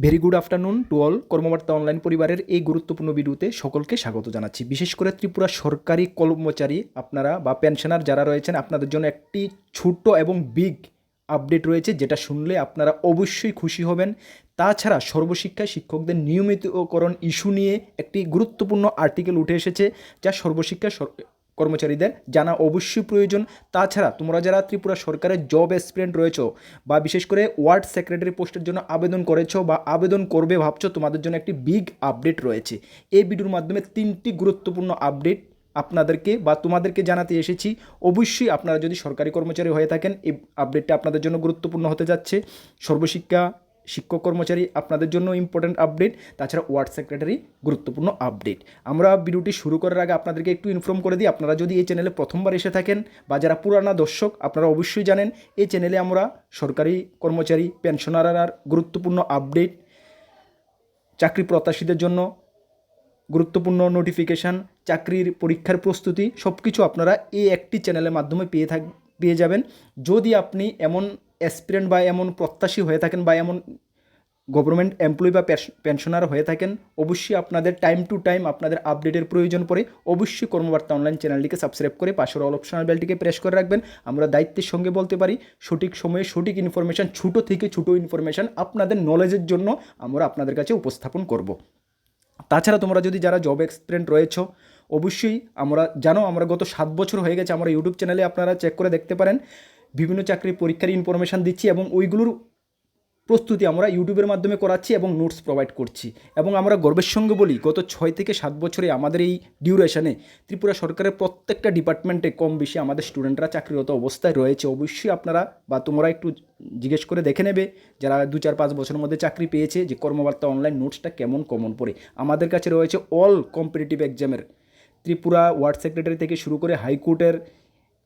Very good afternoon to all Karmabarta online পরিবারের এই গুরুত্বপূর্ণ ভিডিওতে সকলকে স্বাগত জানাচ্ছি। বিশেষ করে ত্রিপুরা সরকারি কর্মচারী আপনারা বা পেনশনার যারা রয়েছেন, আপনাদের জন্য একটি ছোট্ট এবং বিগ আপডেট রয়েছে, যেটা শুনলে আপনারা অবশ্যই খুশি হবেন। তাছাড়া সর্বশিক্ষায় শিক্ষকদের নিয়মিতকরণ ইস্যু নিয়ে একটি গুরুত্বপূর্ণ আর্টিকেল উঠে এসেছে, যা সর্বশিক্ষা সর- কর্মচারীদের জানা অবশ্যই প্রয়োজন। তাছাড়া তোমরা যারা ত্রিপুরা সরকারের জব এক্সপিরিয়েন্ট রয়েছো বা বিশেষ করে ওয়ার্ড সেক্রেটারি পোস্টের জন্য আবেদন করেছ বা আবেদন করবে ভাবছ, তোমাদের জন্য একটি বিগ আপডেট রয়েছে। এই ভিডিওর মাধ্যমে তিনটি গুরুত্বপূর্ণ আপডেট আপনাদেরকে বা তোমাদেরকে জানাতে এসেছি। অবশ্যই আপনারা যদি সরকারি কর্মচারী হয়ে থাকেন, এই আপডেটটা আপনাদের জন্য গুরুত্বপূর্ণ হতে যাচ্ছে। সর্বশিক্ষা শিক্ষক কর্মচারী আপনাদের জন্য ইম্পর্ট্যান্ট আপডেট তাছাড়া ওয়ার্ড সেক্রেটারি গুরুত্বপূর্ণ আপডেট আমরা ভিডিওটি শুরু করার আগে আপনাদেরকে একটু ইনফর্ম করে দিই, আপনারা যদি এই চ্যানেলে প্রথমবার এসে থাকেন বা যারা পুরানা দর্শক, আপনারা অবশ্যই জানেন এই চ্যানেলে আমরা সরকারি কর্মচারী পেনশনার গুরুত্বপূর্ণ আপডেট চাকরি প্রত্যাশীদের জন্য গুরুত্বপূর্ণ নোটিফিকেশান চাকরির পরীক্ষার প্রস্তুতি সব কিছু আপনারা এই একটি চ্যানেলের মাধ্যমে পেয়ে থাক, পেয়ে যাবেন। যদি আপনি এমন অ্যাসপিরেন্ট বা এমন প্রত্যাশী হয়ে থাকেন বা এমন গভর্নমেন্ট এমপ্লয়ি বা পেনশনার হয়ে থাকেন, অবশ্যই আপনাদের টাইম টু টাইম আপনাদের আপডেটের প্রয়োজন পড়ে, অবশ্যই কর্মবার্তা অনলাইন চ্যানেলটিকে সাবস্ক্রাইব করে পাশের অল অপশনাল বেলটিকে প্রেস করে রাখবেন। আমরা দায়িত্বের সঙ্গে বলতে পারি, সঠিক সময়ে সঠিক ইনফরমেশান ছোটো থেকে ছোটো ইনফরমেশান আপনাদের নলেজের জন্য আমরা আপনাদের কাছে উপস্থাপন করব। তাছাড়া তোমরা যদি যারা জব এক্সপিরিয়েন্ট রয়েছো, অবশ্যই আমরা, জানো আমরা গত সাত বছর হয়ে গেছে, আমরা ইউটিউব চ্যানেলে আপনারা চেক করে দেখতে পারেন। বিভিন্ন চাকরির পরীক্ষার ইনফরমেশান দিচ্ছি এবং ওইগুলোর প্রস্তুতি আমরা ইউটিউবের মাধ্যমে করাচ্ছি এবং নোটস প্রোভাইড করছি। এবং আমরা গর্বের সঙ্গে বলি, গত ছয় থেকে সাত বছরে আমাদের এই ডিউরেশনে ত্রিপুরা সরকারের প্রত্যেকটা ডিপার্টমেন্টে কম বেশি আমাদের স্টুডেন্টরা চাকরিরত অবস্থায় রয়েছে। অবশ্যই আপনারা বা তোমরা একটু জিজ্ঞেস করে দেখে নেবে যারা দু চার পাঁচ বছরের মধ্যে চাকরি পেয়েছে যে কর্মবার্তা অনলাইন নোটসটা কেমন কমন পড়ে। আমাদের কাছে রয়েছে অল কম্পিটিটিভ এক্সামের ত্রিপুরা ওয়ার্ড সেক্রেটারি থেকে শুরু করে হাইকোর্টের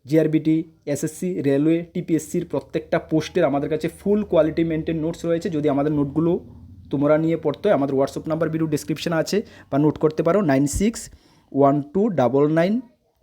জিআরবিটি এসএসসি রেলওয়ে টিপিএসসির প্রত্যেকটা পোস্টের আমাদের কাছে ফুল কোয়ালিটি মেনটেন নোটস রয়েছে। যদি আমাদের নোটগুলো তোমরা নিয়ে পড়তে আমাদের হোয়াটসঅ্যাপ নাম্বার ভিডিও ডিসক্রিপশানে আছে, বা নোট করতে পারো nine six one two double nine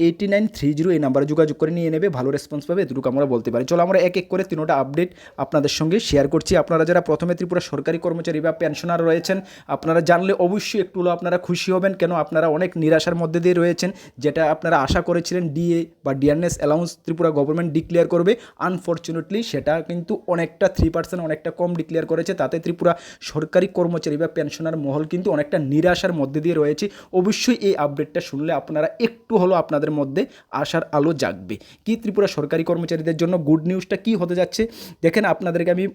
eighty nine three zero এই নাম্বারে যোগাযোগ করে নিয়ে নেবে, ভালো রেসপন্স পাবে, এতটুকু আমরা বলতে পারি। চলো, আমরা এক এক করে তিনোটা আপডেট আপনাদের সঙ্গে শেয়ার করছি। আপনারা যারা প্রথমে ত্রিপুরা সরকারি কর্মচারী বা পেনশনার রয়েছেন, আপনারা জানলে অবশ্যই একটু হলেও আপনারা খুশি হবেন, কেন আপনারা অনেক নিরাশার মধ্যে দিয়ে রয়েছেন, যেটা আপনারা আশা করেছিলেন ডিএ বা DRS allowance Tripura government declare করবে। আনফর্চুনেটলি সেটা কিন্তু অনেকটা থ্রি পার্সেন্ট অনেকটা কম ডিক্লেয়ার করেছে। তাতে ত্রিপুরা সরকারি কর্মচারী বা পেনশনার মহল কিন্তু অনেকটা নিরাশার মধ্যে দিয়ে রয়েছে। অবশ্যই এই আপডেটটা শুনলে আপনারা একটু হলো আপনাদের মধ্যে আশার আলো জাগবে। কি ত্রিপুরা সরকারি কর্মচারীদের জন্য গুড নিউজটা কি হতে যাচ্ছে? দেখেন আপনাদেরকে আমি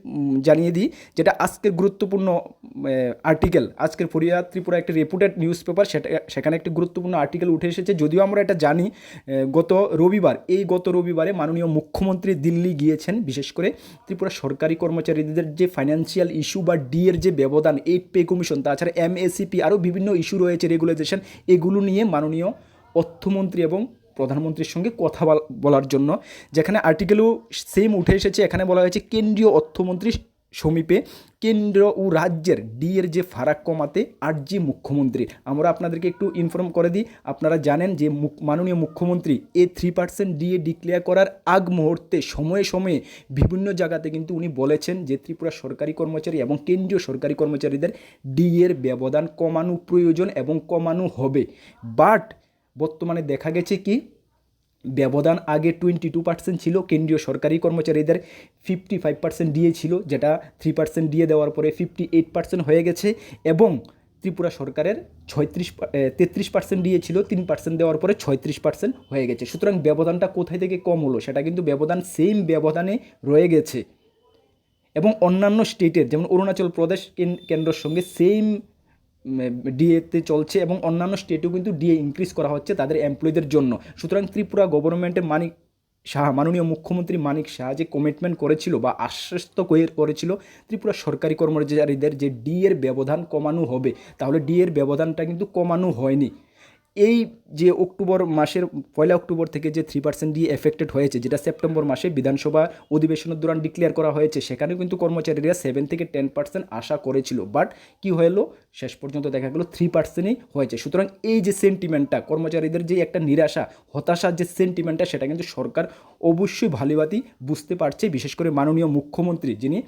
জানিয়ে দিই যেটা আজকের গুরুত্বপূর্ণ আর্টিকেল আজকের ফরিয়া ত্রিপুরা একটি রেপুটেড নিউজ পেপার সেটা, সেখানে একটি গুরুত্বপূর্ণ আর্টিকেল উঠে এসেছে। যদিও আমরা এটা জানি গত রবিবার, এই গত রবিবারে মাননীয় মুখ্যমন্ত্রী দিল্লি গিয়েছেন, বিশেষ করে ত্রিপুরা সরকারি কর্মচারীদের যে ফাইন্যান্সিয়াল ইস্যু বা ডি এর যে ব্যবধান এইট পে কমিশন তাছাড়া এমএসিপি আরও বিভিন্ন ইস্যু রয়েছে রেগুলাইজেশন এগুলো নিয়ে মাননীয় অর্থমন্ত্রী এবং প্রধানমন্ত্রীর সঙ্গে কথা বল- বলার জন্য। যেখানে আর্টিকেলও সেম উঠে এসেছে, এখানে বলা হয়েছে কেন্দ্রীয় অর্থমন্ত্রী সমীপে কেন্দ্র ও রাজ্যের ডি এর যে ফারাক কমাতে আর্জি মুখ্যমন্ত্রী। আমরা আপনাদেরকে একটু ইনফর্ম করে দিই। আপনারা জানেন যে মাননীয় মুখ্যমন্ত্রী এ থ্রি পার্সেন্ট ডিএ ডিক্লেয়ার করার আগ মুহূর্তে, সময়ে সময়ে বিভিন্ন জায়গাতে কিন্তু উনি বলেছেন যে ত্রিপুরা সরকারি কর্মচারী এবং কেন্দ্রীয় সরকারি কর্মচারীদের ডি এর ব্যবধান কমানো প্রয়োজন এবং কমানো হবে। বাট বর্তমানে দেখা গেছে কি, ব্যবধান আগে টোয়েন্টি টু পার্সেন্ট ছিল, কেন্দ্রীয় সরকারি কর্মচারীদের ফিফটি ফাইভ পার্সেন্ট ডিএ ছিল, যেটা থ্রি পার্সেন্ট ডিএ দেওয়ার পরে ফিফটি এইট পার্সেন্ট হয়ে গেছে এবং ত্রিপুরা সরকারের ছয়ত্রিশ তেত্রিশ পার্সেন্ট ডিএ ছিল, তিন পার্সেন্ট দেওয়ার পরে ছয়ত্রিশ পার্সেন্ট হয়ে গেছে। সুতরাং ব্যবধানটা কোথায় থেকে কম হলো, সেটা কিন্তু ব্যবধান সেম ব্যবধানে রয়ে গেছে। এবং অন্যান্য স্টেটের যেমন অরুণাচল প্রদেশ কেন- কেন্দ্রের সঙ্গে সেম ডিএতে চলছে এবং অন্যান্য স্টেটেও কিন্তু ডিএ ইনক্রিজ করা হচ্ছে তাদের এমপ্লয়ীদের জন্য। সুতরাং ত্রিপুরা গভর্নমেন্টের মানিক শাহ মাননীয় মুখ্যমন্ত্রী মানিক শাহ যে কমিটমেন্ট করেছিল বা আশ্বস্ত করে- করেছিল, ত্রিপুরা সরকারি কর্মচারীদের যে ডি এর ব্যবধান কমানো হবে, তাহলে ডি এর ব্যবধানটা কিন্তু কমানো হয়নি। এই যে অক্টোবর মাসের পয়লা অক্টোবর থেকে যে থ্রি পার্সেন্ট দিয়ে এফেক্টেড হয়েছে, যেটা সেপ্টেম্বর মাসে বিধানসভা অধিবেশনের দৌরান ডিক্লেয়ার করা হয়েছে, সেখানেও কিন্তু কর্মচারীরা সেভেন থেকে টেন পার্সেন্ট আশা করেছিল। বাট কি হলো? শেষ পর্যন্ত দেখা গেলো থ্রি পার্সেন্টই হয়েছে। সুতরাং এই যে সেন্টিমেন্টটা কর্মচারীদের যে একটা নিরাশা, হতাশার যে সেন্টিমেন্টটা সেটা কিন্তু সরকার অবশ্যই ভালোভাবেই বুঝতে পারছে। বিশেষ করে মাননীয় মুখ্যমন্ত্রী যিনি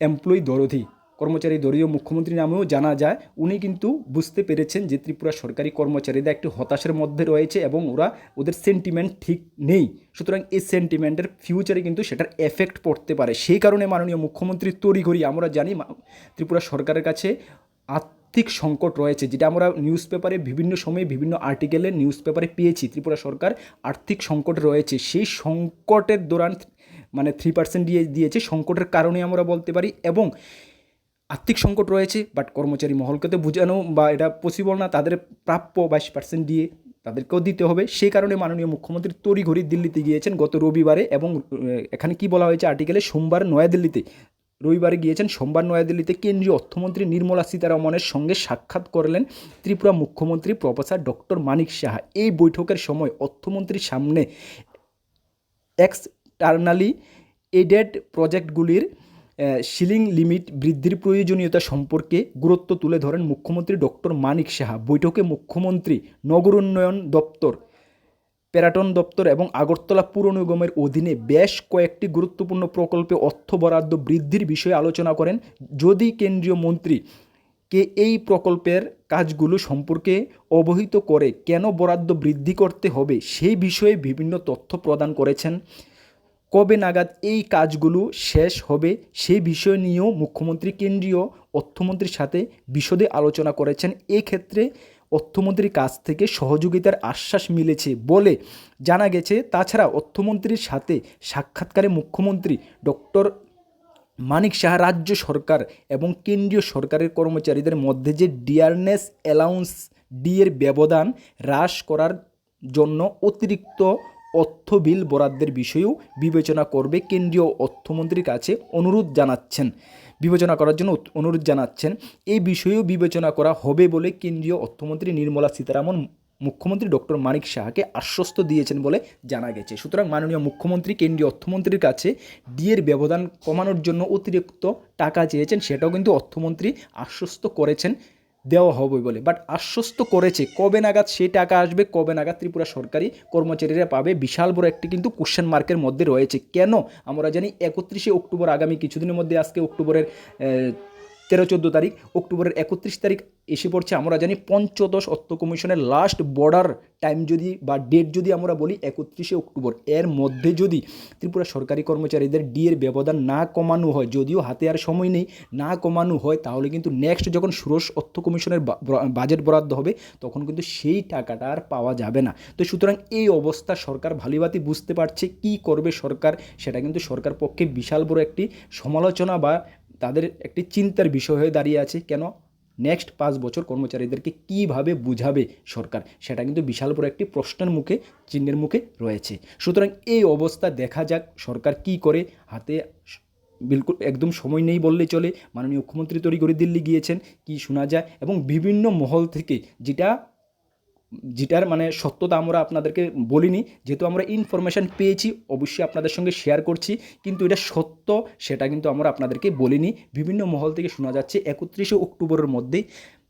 এমপ্লয়ি দরদি কর্মচারী দলীয় মুখ্যমন্ত্রী নামেও জানা যায়, উনি কিন্তু বুঝতে পেরেছেন যে ত্রিপুরা সরকারি কর্মচারীরা একটি হতাশের মধ্যে রয়েছে এবং ওরা ওদের সেন্টিমেন্ট ঠিক নেই। সুতরাং এই সেন্টিমেন্টের ফিউচারে কিন্তু সেটার এফেক্ট পড়তে পারে। সেই কারণে মাননীয় মুখ্যমন্ত্রী তড়িঘড়ি, আমরা জানি ত্রিপুরা সরকারের কাছে আর্থিক সংকট রয়েছে, যেটা আমরা নিউজ পেপারে বিভিন্ন সময়ে বিভিন্ন আর্টিকেলে নিউজ পেপারে পেয়েছি। ত্রিপুরা সরকার আর্থিক সংকট রয়েছে। সেই সংকটের দৌরান মানে থ্রি পার্সেন্ট দিয়ে দিয়েছে। সংকটের কারণে আমরা বলতে পারি এবং আর্থিক সংকট রয়েছে বাট কর্মচারী মহলকে তো বোঝানো বা এটা পসিবল না, তাদের প্রাপ্য বাইশ পার্সেন্ট দিয়ে তাদেরকেও দিতে হবে। সেই কারণে মাননীয় মুখ্যমন্ত্রী তড়িঘড়ি দিল্লিতে গিয়েছেন গত রবিবারে এবং এখানে কি বলা হয়েছে আর্টিকেলে সোমবার নয়াদিল্লিতে। রবিবারে গিয়েছেন, সোমবার নয়াদিল্লিতে কেন্দ্রীয় অর্থমন্ত্রী নির্মলা সীতারামনের সঙ্গে সাক্ষাৎ করলেন ত্রিপুরা মুখ্যমন্ত্রী প্রফেসর ডক্টর মানিক সাহা। এই বৈঠকের সময় অর্থমন্ত্রীর সামনে এক্সটার্নালি এডেড প্রজেক্টগুলির সিলিং লিমিট বৃদ্ধির প্রয়োজনীয়তা সম্পর্কে গুরুত্ব তুলে ধরেন মুখ্যমন্ত্রী ডক্টর মানিক সাহা। বৈঠকে মুখ্যমন্ত্রী নগর উন্নয়ন দপ্তর, প্যারাটন দপ্তর এবং আগরতলা পুর নিগমের অধীনে বেশ কয়েকটি গুরুত্বপূর্ণ প্রকল্পে অর্থ বরাদ্দ বৃদ্ধির বিষয়ে আলোচনা করেন। যদি কেন্দ্রীয় মন্ত্রী কে এই প্রকল্পের কাজগুলো সম্পর্কে অবহিত করে কেন বরাদ্দ বৃদ্ধি করতে হবে, সেই বিষয়ে বিভিন্ন তথ্য প্রদান করেছেন। কবে নাগাদ এই কাজগুলো শেষ হবে সেই বিষয় নিয়েও মুখ্যমন্ত্রী কেন্দ্রীয় অর্থমন্ত্রীর সাথে বিশদে আলোচনা করেছেন। এক্ষেত্রে অর্থমন্ত্রীর কাছ থেকে সহযোগিতার আশ্বাস মিলেছে বলে জানা গেছে। তাছাড়া অর্থমন্ত্রীর সাথে সাক্ষাৎকারে মুখ্যমন্ত্রী ডক্টর মানিক সাহা রাজ্য সরকার এবং কেন্দ্রীয় সরকারের কর্মচারীদের মধ্যে যে ডিয়ারনেস অ্যালাউন্স ডি এর ব্যবধান হ্রাস করার জন্য অতিরিক্ত অর্থ বিল বরাদ্দের বিষয়েও বিবেচনা করবে কেন্দ্রীয় অর্থমন্ত্রীর কাছে অনুরোধ জানাচ্ছেন। বিবেচনা করার জন্য অনুরোধ জানাচ্ছেন। এই বিষয়েও বিবেচনা করা হবে বলে কেন্দ্রীয় অর্থমন্ত্রী নির্মলা সীতারামন মুখ্যমন্ত্রী ডক্টর মানিক সাহাকে আশ্বস্ত দিয়েছেন বলে জানা গেছে। সুতরাং মাননীয় মুখ্যমন্ত্রী, কেন্দ্রীয় অর্থমন্ত্রীর কাছে ডিএর ব্যবধান কমানোর জন্য অতিরিক্ত টাকা চেয়েছেন, সেটাও কিন্তু অর্থমন্ত্রী আশ্বস্ত করেছেন। দেওয়া হবে বলে। বাট আশ্বস্ত করেছে কবে নাগাদ সেই টাকা আসবে, কবে নাগাদ ত্রিপুরা সরকারি কর্মচারীরা পাবে, বিশাল বড় একটি কিন্তু কোশ্চেন মার্কের মধ্যে রয়েছে। কেন? আমরা জানি একত্রিশে অক্টোবর আগামী কিছুদিনের মধ্যে আজকে অক্টোবরের তেরো চোদ্দ তারিখ, অক্টোবরের একত্রিশ তারিখ এসে পড়ছে। আমরা জানি পঞ্চদশ অর্থ কমিশনের লাস্ট বর্ডার টাইম যদি বা ডেট যদি আমরা বলি একত্রিশে অক্টোবর। এর মধ্যে যদি ত্রিপুরা সরকারি কর্মচারীদের ডিএর ব্যবধান না কমানো হয়, যদিও হাতে আর সময় নেই, না কমানো হয়, তাহলে কিন্তু নেক্সট যখন ষোড়শ অর্থ কমিশনের বাজেট বরাদ্দ হবে, তখন কিন্তু সেই টাকাটা আর পাওয়া যাবে না। তো সুতরাং এই অবস্থা সরকার ভালিবাতি বুঝতে পারছে, কি করবে সরকার, সেটা কিন্তু সরকার পক্ষে বিশাল বড় একটি সমালোচনা বা তাদের একটি চিন্তার বিষয় হয়ে দাঁড়িয়ে আছে, কেন নেক্সট পাঁচ বছর কর্মচারীদেরকে কীভাবে বুঝাবে সরকার? সেটা কিন্তু বিশাল বড় একটি প্রশ্নের মুখে, চিহ্নের মুখে রয়েছে। সুতরাং এই অবস্থা দেখা যাক সরকার কি করে। হাতে বিলকুল একদম সময় নেই বললেই চলে। মাননীয় মুখ্যমন্ত্রী তড়িঘড়ি দিল্লি গিয়েছেন, কি শোনা যায়? এবং বিভিন্ন মহল থেকে যেটা যেটার মানে সত্যতা আমরা আপনাদেরকে বলিনি, যেহেতু আমরা ইনফরমেশান পেয়েছি, অবশ্যই আপনাদের সঙ্গে শেয়ার করছি, কিন্তু এটা সত্য সেটা কিন্তু আমরা আপনাদেরকে বলিনি। বিভিন্ন মহল থেকে শোনা যাচ্ছে, একত্রিশে অক্টোবরের মধ্যেই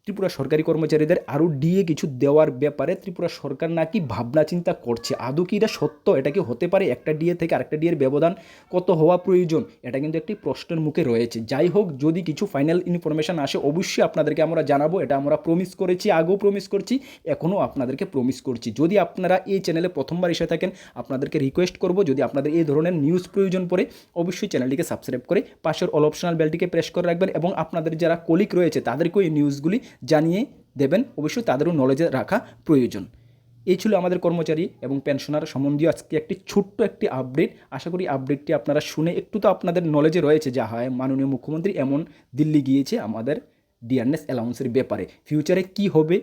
ত্রিপুরা সরকারি কর্মচারীদের আরও ডিএ কিছু দেওয়ার ব্যাপারে ত্রিপুরা সরকার নাকি ভাবনা চিন্তা করছে। আদৌ কি এটা সত্য? এটা কি হতে পারে? একটা ডিএ থেকে আরেকটা ডিএর ব্যবধান কত হওয়া প্রয়োজন? এটা কিন্তু একটি প্রশ্নের মুখে রয়েছে। যাই হোক, যদি কিছু ফাইনাল ইনফরমেশান আসে, অবশ্যই আপনাদেরকে আমরা জানাব। এটা আমরা প্রমিস করেছি, আগেও প্রমিস করছি, এখনও আপনাদেরকে প্রমিস করছি। যদি আপনারা এই চ্যানেলে প্রথমবার এসে থাকেন, আপনাদেরকে রিকোয়েস্ট করব, যদি আপনাদের এই ধরনের নিউজ প্রয়োজন পড়ে, অবশ্যই চ্যানেলটিকে সাবস্ক্রাইব করে পাশের অল অপশনাল বেলটিকে প্রেস করে রাখবেন এবং আপনাদের যারা কলিক রয়েছে, তাদেরকেও এই নিউজগুলি জানিয়ে দেবেন। অবশ্যই তাদেরও নলেজে রাখা প্রয়োজন। এই ছিল আমাদের কর্মচারী এবং পেনশনার সম্বন্ধীয় আজকে একটি ছোট্ট একটি আপডেট আশা করি আপডেটটি আপনারা শুনে একটু তো আপনাদের নলেজে রয়েছে যা হয়। মাননীয় মুখ্যমন্ত্রী এমন দিল্লি গিয়েছে আমাদের ডিয়ারনেস অ্যালাউন্সের ব্যাপারে। ফিউচারে কি হবে,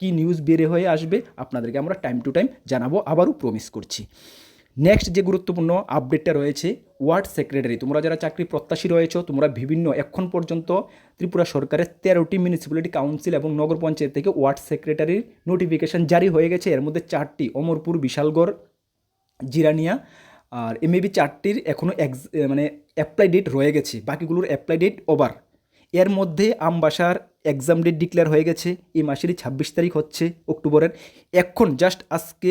কি নিউজ বেড়ে হয়ে আসবে, আপনাদেরকে আমরা টাইম টু টাইম জানাব, আবারও প্রমিস করছি। নেক্সট যে গুরুত্বপূর্ণ আপডেটটা রয়েছে ওয়ার্ড সেক্রেটারি। তোমরা যারা চাকরি প্রত্যাশী রয়েছো, তোমরা বিভিন্ন এখন পর্যন্ত ত্রিপুরা সরকারের তেরোটি মিউনিসিপ্যালিটি কাউন্সিল এবং নগর পঞ্চায়েত থেকে ওয়ার্ড সেক্রেটারির নোটিফিকেশন জারি হয়ে গেছে। এর মধ্যে চারটি অমরপুর, বিশালগড়, জিরানিয়া আর এমএবি চারটির এখনও এক্স মানে অ্যাপ্লাই ডেট রয়ে গেছে। বাকিগুলোর অ্যাপ্লাই ডেট ওভার এর মধ্যে আমবাসার এক্সাম ডেট ডিক্লেয়ার হয়ে গেছে। এই মাসেরই ছাব্বিশ তারিখ হচ্ছে, অক্টোবরের। এখন জাস্ট আজকে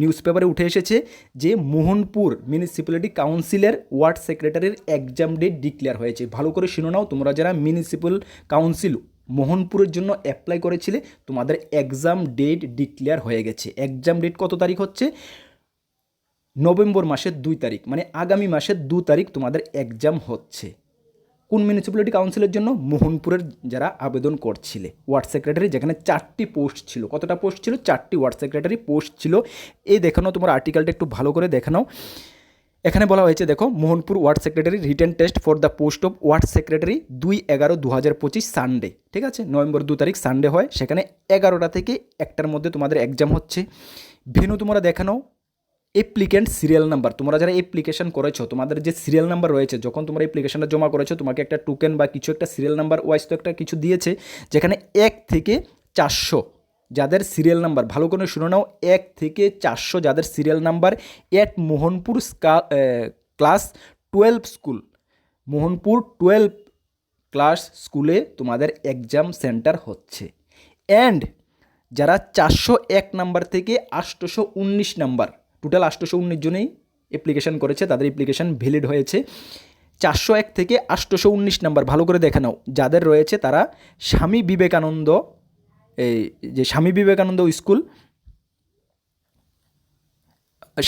নিউজ পেপারে উঠে এসেছে যে মোহনপুর মিউনিসিপ্যালিটি কাউন্সিলের ওয়ার্ড সেক্রেটারির এক্সাম ডেট ডিক্লেয়ার হয়েছে। ভালো করে শুনে নাও, তোমরা যারা মিউনিসিপ্যাল কাউন্সিল মোহনপুরের জন্য অ্যাপ্লাই করেছিলে, তোমাদের এক্সাম ডেট ডিক্লেয়ার হয়ে গেছে। এক্সাম ডেট কত তারিখ হচ্ছে? নভেম্বর মাসের দুই তারিখ মানে আগামী মাসের দু তারিখ তোমাদের এক্সাম হচ্ছে। কোন মিউনিসিপ্যালিটি কাউন্সিলের জন্য মোহনপুরের যারা আবেদন করছিলে? ওয়ার্ড সেক্রেটারি যেখানে চারটি পোস্ট ছিল। কতটা পোস্ট ছিল? চারটি ওয়ার্ড সেক্রেটারি পোস্ট ছিল। এই দেখানো তোমার আর্টিকেলটা একটু ভালো করে দেখানো এখানে বলা হয়েছে, দেখো, Mohanpur ward secretary written test for the post of ward secretary দুই এগারো দু হাজার পঁচিশ সানডে ঠিক আছে? নভেম্বর দু তারিখ সানডে হয়। সেখানে এগারোটা থেকে একটার মধ্যে তোমাদের এক্সাম হচ্ছে। ভেনু, তোমরা দেখানো অ্যাপ্লিক্যান্ট সিরিয়াল নাম্বার তোমরা যারা অ্যাপ্লিকেশন করেছ, তোমাদের যে সিরিয়াল নাম্বার রয়েছে, যখন তোমরা অ্যাপ্লিকেশনটা জমা করেছ, তোমাকে একটা টোকেন বা কিছু একটা সিরিয়াল নাম্বার ওয়াইজ তো একটা কিছু দিয়েছে, যেখানে এক থেকে চারশো যাদের সিরিয়াল নাম্বার ভালো করে শুনে নাও, এক থেকে চারশো যাদের serial number at Mohanpur class twelve school Mohanpur twelve class স্কুলে তোমাদের এক্সাম সেন্টার হচ্ছে। অ্যান্ড যারা চারশো এক নাম্বার থেকে আটশোশো উনিশ নাম্বার টোটাল আটশোশো উনিশ জনেই অ্যাপ্লিকেশন করেছে, তাদের অ্যাপ্লিকেশন ভ্যালিড হয়েছে। চারশো এক থেকে আটশোশো উনিশ নাম্বার ভালো করে দেখে নাও। যাদের রয়েছে তারা স্বামী বিবেকানন্দ, এই যে স্বামী বিবেকানন্দ স্কুল,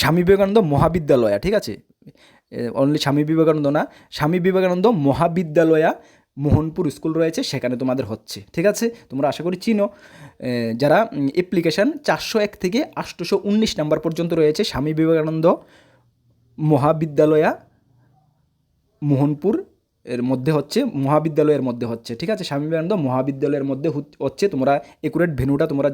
স্বামী বিবেকানন্দ মহাবিদ্যালয়া, ঠিক আছে? অনলি স্বামী বিবেকানন্দ না, স্বামী বিবেকানন্দ মহাবিদ্যালয়া মোহনপুর স্কুল রয়েছে, সেখানে তোমাদের হচ্ছে। ঠিক আছে? তোমরা আশা করি চিনো। যারা অ্যাপ্লিকেশান চারশো এক থেকে আটশোশো উনিশ নাম্বার পর্যন্ত রয়েছে, স্বামী বিবেকানন্দ মহাবিদ্যালয়া, মোহনপুর এর মধ্যে হচ্ছে, মহাবিদ্যালয়ের মধ্যে হচ্ছে, ঠিক আছে? স্বামী বিবেকানন্দ মহাবিদ্যালয়ের মধ্যে হচ্ছে, তোমরা একুরেট ভেনুটা তোমরা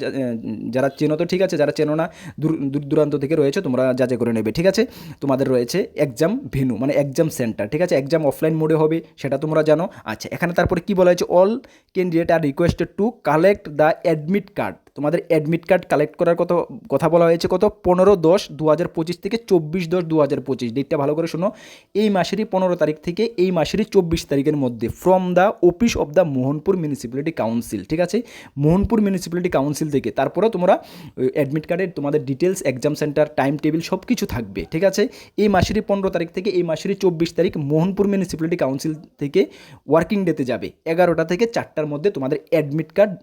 যারা চেনো তো ঠিক আছে, যারা চেনো না, দূর দূর দূরান্ত থেকে রয়েছে, তোমরা যাচাই করে নেবে, ঠিক আছে? তোমাদের রয়েছে এক্সাম ভেনু মানে এক্সাম সেন্টার ঠিক আছে? এক্সাম অফলাইন মোডে হবে, সেটা তোমরা জানো। আচ্ছা এখানে তারপরে কি বলা হয়েছে? All candidate are requested to collect the admit card তোমাদের অ্যাডমিট কার্ড কালেক্ট করার কথা কথা বলা হয়েছে কত? পনেরো দশ দু হাজার পঁচিশ থেকে চব্বিশ দশ দু হাজার পঁচিশ। ডেটটা ভালো করে শোনো। এই মাসেরই পনেরো তারিখ থেকে এই মাসেরই চব্বিশ তারিখের মধ্যে from the office of the Mohanpur municipality council ঠিক আছে? মোহনপুর মিউনিসিপ্যালিটি কাউন্সিল থেকে তারপরেও তোমরা অ্যাডমিট কার্ডের তোমাদের details exam centre time table সব কিছু থাকবে, ঠিক আছে? এই মাসেরই পনেরো তারিখ থেকে এই মাসেরই চব্বিশ তারিখ মোহনপুর মিউনিসিপ্যালিটি কাউন্সিল থেকে ওয়ার্কিং ডেতে যাবে। এগারোটা থেকে চারটার মধ্যে তোমাদের অ্যাডমিট কার্ড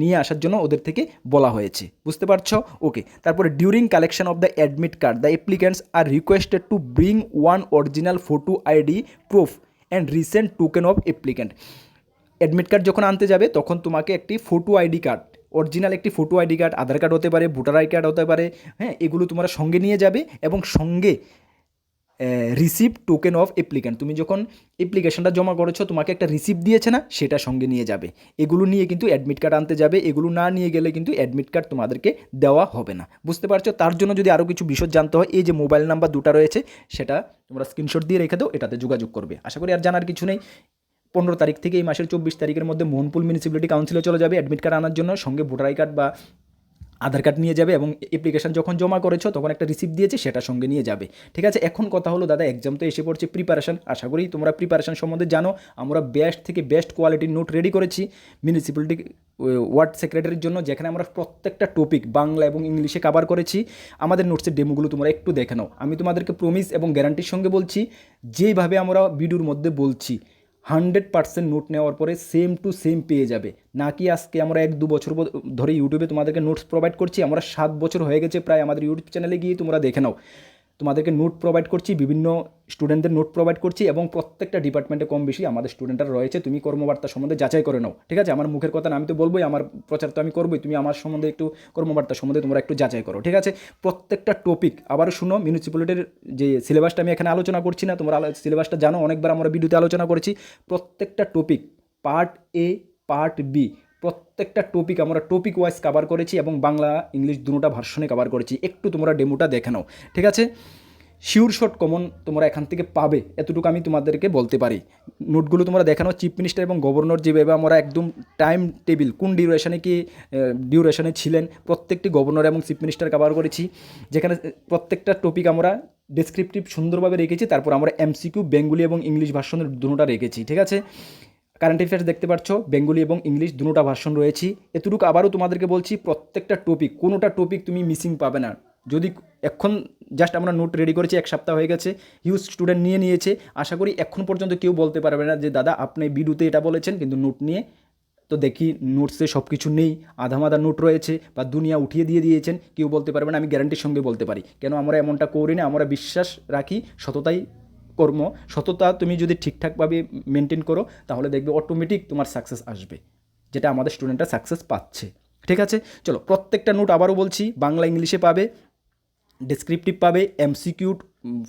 নিয়ে আসার জন্য ওদের থেকে বলা হয়েছে। বুঝতে পারছ? ওকে তারপরে during collection of the admit card the applicants are requested to bring one original photo ID proof and recent token of applicant admit card যখন আনতে যাবে, তখন তোমাকে একটি ফটো আইডি কার্ড অরিজিনাল একটি photo ID card Aadhaar card হতে পারে, voter I card হতে পারে হ্যাঁ এগুলো তোমরা সঙ্গে নিয়ে যাবে এবং সঙ্গে রিসিভ টোকেন অফ অ্যাপ্লিক্যান্ট তুমি যখন অ্যাপ্লিকেশনটা জমা করেছ, তোমাকে একটা রিসিপ্ট দিয়েছে না, সেটা সঙ্গে নিয়ে যাবে। এগুলো নিয়ে কিন্তু অ্যাডমিট কার্ড আনতে যাবে। এগুলো না নিয়ে গেলে কিন্তু অ্যাডমিট কার্ড তোমাদেরকে দেওয়া হবে না। বুঝতে পারছ? তার জন্য যদি আরও কিছু বিশদ জানতে হয়, এই যে মোবাইল নাম্বার দুটো রয়েছে, সেটা তোমরা স্ক্রিনশট দিয়ে রেখে দাও, এটাতে যোগাযোগ করবে। আশা করি আর জানার কিছু নেই। পনেরো তারিখ থেকে এই মাসের চব্বিশ তারিখের মধ্যে মোহনপুর মিউনিসিপ্যালিটি কাউন্সিলে চলে যাবে অ্যাডমিট কার্ড আনার জন্য। সঙ্গে ভোটার কার্ড বা আধার কার্ড নিয়ে যাবে এবং অ্যাপ্লিকেশন যখন জমা করেছ, তখন একটা রিসিপ্ট দিয়েছে, সেটা সঙ্গে নিয়ে যাবে। ঠিক আছে? এখন কথা হলো, দাদা এক্সাম তো এসে পড়ছে প্রিপারেশন আশা করি তোমরা প্রিপারেশন সম্বন্ধে জানো। আমরা বেস্ট থেকে বেস্ট কোয়ালিটির নোট রেডি করেছি মিউনিসিপ্যালিটি ওয়ার্ড সেক্রেটারির জন্য, যেখানে আমরা প্রত্যেকটা টপিক বাংলা এবং ইংলিশে কভার করেছি। আমাদের নোটসের ডেমোগুলো তোমরা একটু দেখে নাও। আমি তোমাদেরকে প্রমিস এবং গ্যারান্টির সঙ্গে বলছি, যেইভাবে আমরা ভিডিওর মধ্যে বলছি হান্ড্রেড পার্সেন্ট নোট নেওয়ার পরে সেম টু সেম পেয়ে যাবে। নাকি আজকে আমরা এক দু বছর ধরে ইউটিউবে তোমাদেরকে নোটস প্রোভাইড করছি, আমরা সাত বছর হয়ে গেছে প্রায় আমাদের ইউটিউব চ্যানেলে গিয়ে তোমরা দেখে নাও। তোমাদেরকে নোট প্রোভাইড করছি, বিভিন্ন স্টুডেন্টদের নোট প্রোভাইড করছি এবং প্রত্যেকটা ডিপার্টমেন্টে কম বেশি আমাদের স্টুডেন্টরা রয়েছে, তুমি কর্মবার্তা সম্বন্ধে যাচাই করে নাও, ঠিক আছে? আমার মুখের কথা আমি তো বলবোই, আমার প্রচার তো আমি করবোই, তুমি আমার সম্বন্ধে একটু কর্মবার্তা সম্বন্ধে তোমরা একটু যাচাই করো, ঠিক আছে? প্রত্যেকটা টপিক আবার শুনো মিউনিসিপ্যালিটির যে সিলেবাসটা আমি এখানে আলোচনা করছি না, তোমরা সিলেবাসটা জানো, অনেকবার আমরা ভিডিওতে আলোচনা করেছি, প্রত্যেকটা topic part A part B প্রত্যেকটা টপিক আমরা টপিক ওয়াইজ কভার করেছি এবং বাংলা, ইংলিশ দুটোটা ভার্সনে কভার করেছি। একটু তোমরা ডেমোটা দেখে নাও, ঠিক আছে? শিওর শট কমন তোমরা এখান থেকে পাবে, এতটুকু আমি তোমাদেরকে বলতে পারি। নোটগুলো তোমরা দেখানো চিফ মিনিস্টার এবং গভর্নর যেভাবে আমরা একদম টাইম টেবিল কোন ডিউরেশনে কি ডিউরেশনে ছিলেন, প্রত্যেকটি গভর্নর এবং চিফ মিনিস্টার কভার করেছি। যেখানে প্রত্যেকটা টপিক আমরা ডেসক্রিপটিভ সুন্দরভাবে রেখেছি, তারপর আমরা এমসিকিউ বেঙ্গলি এবং ইংলিশ ভার্সনের দুটোটা রেখেছি, ঠিক আছে? কারেন্ট অ্যাফেয়ার্স দেখতে পাচ্ছ, বেঙ্গলি এবং ইংলিশ দুটোটা ভার্সন রয়েছে। এতটুকু আবারও তোমাদেরকে বলছি, প্রত্যেকটা টপিক কোনোটা টপিক তুমি মিসিং পাবে না। যদি এখন জাস্ট আমরা নোট রেডি করেছি, এক সপ্তাহ হয়ে গেছে হিউজ স্টুডেন্ট নিয়ে নিয়েছে, আশা করি এখন পর্যন্ত কেউ বলতে পারবে না যে, দাদা, আপনি ভিডিওতে এটা বলেছেন, কিন্তু নোট নিয়ে তো দেখি নোটসে সব কিছু নেই আধা মাধা নোট রয়েছে, বা দুনিয়া উঠিয়ে দিয়ে দিয়েছেন, কেউ বলতে পারবে না, আমি গ্যারান্টির সঙ্গে বলতে পারি। কেন, আমরা এমনটা করি না আমরা বিশ্বাস রাখি, সততাই কর্ম, সততা তুমি যদি ঠিকঠাকভাবে মেনটেন করো, তাহলে দেখবে অটোমেটিক তোমার সাকসেস আসবে, যেটা আমাদের স্টুডেন্টরা সাকসেস পাচ্ছে। ঠিক আছে? চলো, প্রত্যেকটা নোট আবারও বলছি, বাংলা ইংলিশে পাবে ডেসক্রিপটিভ পাবে এমসিকিউ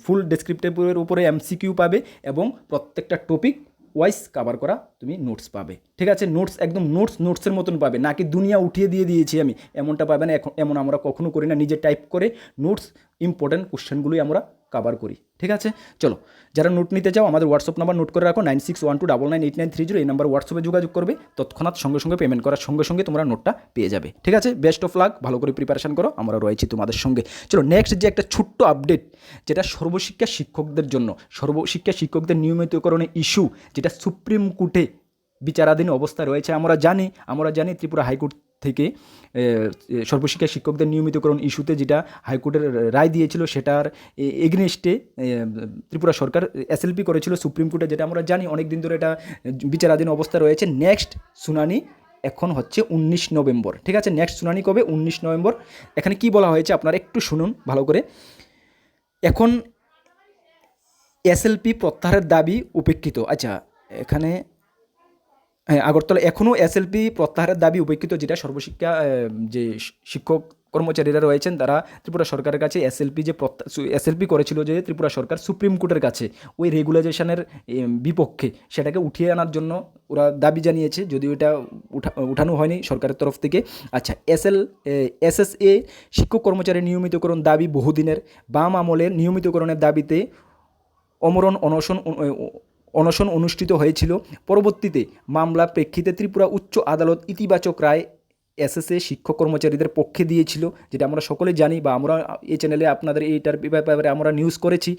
ফুল ডেসক্রিপটিভের উপরে এমসিকিউ পাবে, এবং প্রত্যেকটা টপিক ওয়াইজ কাভার করা তুমি নোটস পাবে। ঠিক আছে? নোটস একদম নোটস নোটসের মতন পাবে, নাকি দুনিয়া উঠিয়ে দিয়ে দিয়েছি আমি, এমনটা পাবে না, এখন, এমন আমরা কখনো করি না, নিজে টাইপ করে নোটস ইম্পর্ট্যান্ট কোশ্চেনগুলোই আমরা কাভার করি, ঠিক আছে? চলো, যারা নোট নিতে চাও, আমাদের হোয়াটসঅ্যাপ নাম্বার নোট করে রাখো nine six one two double nine eight nine three zero এই নাম্বার হোয়াটসঅ্যাপে যোগাযোগ করবে, তৎক্ষণাৎ সঙ্গে সঙ্গে পেমেন্ট করার সঙ্গে সঙ্গে তোমরা নোটটা পেয়ে যাবে, ঠিক আছে? বেস্ট অফ লাক ভালো করে প্রিপারেশন করো, আমরা রয়েছি তোমাদের সঙ্গে। চলো নেক্সট যে একটা ছোট্ট আপডেট যেটা সর্বশিক্ষা শিক্ষকদের জন্য, সর্বশিক্ষা শিক্ষকদের নিয়মিতকরণের ইস্যু যেটা সুপ্রিম কোর্টে বিচারাধীন অবস্থা রয়েছে, আমরা জানি আমরা জানি ত্রিপুরা হাইকোর্ট থেকে সর্বশিক্ষা শিক্ষকদের নিয়মিতকরণ ইস্যুতে যেটা হাইকোর্টের রায় দিয়েছিল সেটার এগনেস্টে ত্রিপুরা সরকার এসএলপি করেছিল, সুপ্রিম কোর্টে যেটা আমরা জানি অনেক দিন ধরে এটা বিচারাধীন অবস্থা রয়েছে। নেক্সট শুনানি এখন হচ্ছে উনিশ নভেম্বর, ঠিক আছে? নেক্সট শুনানি কবে? উনিশ নভেম্বর। এখানে কি বলা হয়েছে আপনারা একটু শুনুন ভালো করে। এখন এসএলপি প্রত্যাহারের দাবি উপেক্ষিত। আচ্ছা এখানে হ্যাঁ আগরতলা এখনও এসএলপি প্রত্যাহারের দাবি উপেক্ষিত, যেটা সর্বশিক্ষা যে শিক্ষক কর্মচারীরা রয়েছেন, তারা ত্রিপুরা সরকারের কাছে এসএলপি যে এসএলপি করেছিল যে ত্রিপুরা সরকার সুপ্রিম কোর্টের কাছে ওই রেগুলাইজেশনের বিপক্ষে সেটাকে উঠিয়ে আনার জন্য ওরা দাবি জানিয়েছে, যদিও এটা উঠা, উঠানো হয়নি সরকারের তরফ থেকে। আচ্ছা এসএল এসএসএ শিক্ষক কর্মচারী নিয়মিতকরণ দাবি বহুদিনের, বাম আমলের নিয়মিতকরণের দাবিতে অমরণ অনশন অনশন অনুষ্ঠিত হয়েছিল। পরবর্তীতে মামলা প্রেক্ষিতে ত্রিপুরা উচ্চ আদালত ইতিবাচক রায় এসএসএ শিক্ষক কর্মচারীদের পক্ষে দিয়েছিল, যেটা আমরা সকলে জানি বা আমরা এই চ্যানেলে আপনাদের এইটার ব্যাপারে আমরা নিউজ করেছি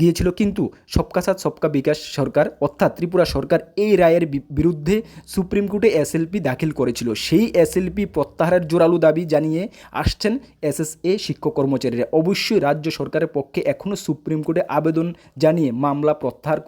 গিয়েছিল। কিন্তু সবকা সাথ সবকা বিকাশ সরকার অর্থাৎ ত্রিপুরা সরকার এই রায়ের বিরুদ্ধে সুপ্রিম কোর্টে এসএলপি দাখিল করেছিল। সেই এসএলপি প্রত্যাহারের জোরালো দাবি জানিয়ে আসছেন এসএসএ শিক্ষক কর্মচারীরা। অবশ্যই রাজ্য সরকারের পক্ষে এখনও সুপ্রিম কোর্টে আবেদন জানিয়ে মামলা প্রত্যাহার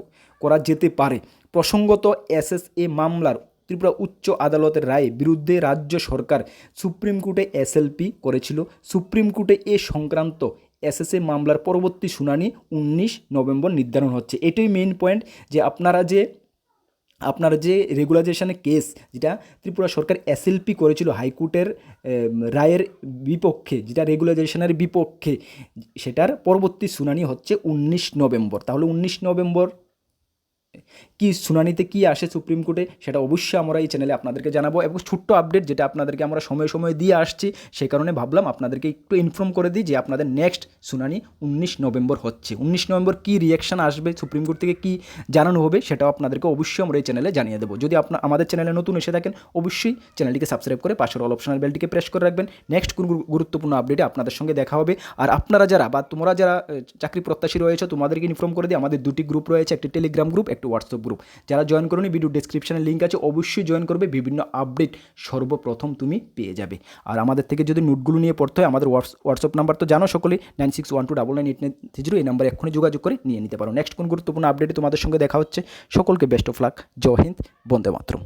করা যেতে পারে। প্রসঙ্গত এসএসএ মামলার ত্রিপুরা উচ্চ আদালতের রায়ে বিরুদ্ধে রাজ্য সরকার সুপ্রিম কোর্টে এসএলপি করেছিল। সুপ্রিম কোর্টে এ সংক্রান্ত এসএসএ মামলার পরবর্তী শুনানি উনিশ নভেম্বর নির্ধারণ হচ্ছে। এটাই মেন পয়েন্ট যে আপনারা যে, আপনার যে রেগুলাইজেশনের কেস যেটা ত্রিপুরা সরকার এসএলপি করেছিল হাইকোর্টের রায়ের বিপক্ষে, যেটা রেগুলাইজেশনের বিপক্ষে, সেটার পরবর্তী শুনানি হচ্ছে উনিশ নভেম্বর। তাহলে উনিশ নভেম্বর কি শুনানিতে কি আসে সুপ্রিম কোর্টে, সেটা অবশ্যই আমরা এই চ্যানেলে আপনাদেরকে জানাব এবং ছোট্ট আপডেট যেটা আপনাদেরকে আমরা সময় সময় দিয়ে আসছি সেই কারণে ভাবলাম আপনাদেরকে একটু ইনফর্ম করে দিই যে আপনাদের নেক্সট শুনানি উনিশ নভেম্বর হচ্ছে। উনিশ নভেম্বর কী রিয়াকশান আসবে, সুপ্রিম কোর্ট থেকে কী জানানো হবে, সেটাও আপনাদেরকে অবশ্যই আমরা এই চ্যানেলে জানিয়ে দেবো। যদি আপনার আমাদের চ্যানেলে নতুন এসে থাকেন, অবশ্যই চ্যানেলটিকে সাবস্ক্রাইব করে পাশের অল অপশনাল বেলটিকে প্রেস করে রাখবেন। নেক্সট কোন গুরুত্বপূর্ণ আপডেটে আপনাদের সঙ্গে দেখা হবে। আর আপনারা যারা বা তোমরা যারা চাকরি প্রত্যাশী রয়েছে, তোমাদেরকে ইনফর্ম করে দিই, আমাদের দুটি গ্রুপ রয়েছে, একটি টেলিগ্রাম গ্রুপ একটি হোয়াটসঅ্যাপ গ্রুপ যারা জয়েন করুন ভিডিও ডিসক্রিপশানে লিঙ্ক আছে, অবশ্যই জয়েন করবে। বিভিন্ন আপডেট সর্বপ্রথম তুমি পেয়ে যাবে। আর আমাদের থেকে যদি নোটগুলো নিয়ে পড়তে হয়, আমাদের হোয়াটস হোয়াটসঅ্যাপ নাম্বার তো জানো সকলে nine six one two double nine eight nine zero এই নাম্বারে এক্ষুনি যোগাযোগ করে নিয়ে নিতে পারো। নেক্সট কোন গুরুত্বপূর্ণ আপডেটে তোমাদের সঙ্গে দেখা হচ্ছে, সকলকে বেস্ট অফ লাক জয় হিন্দ, বন্দে মাতরম।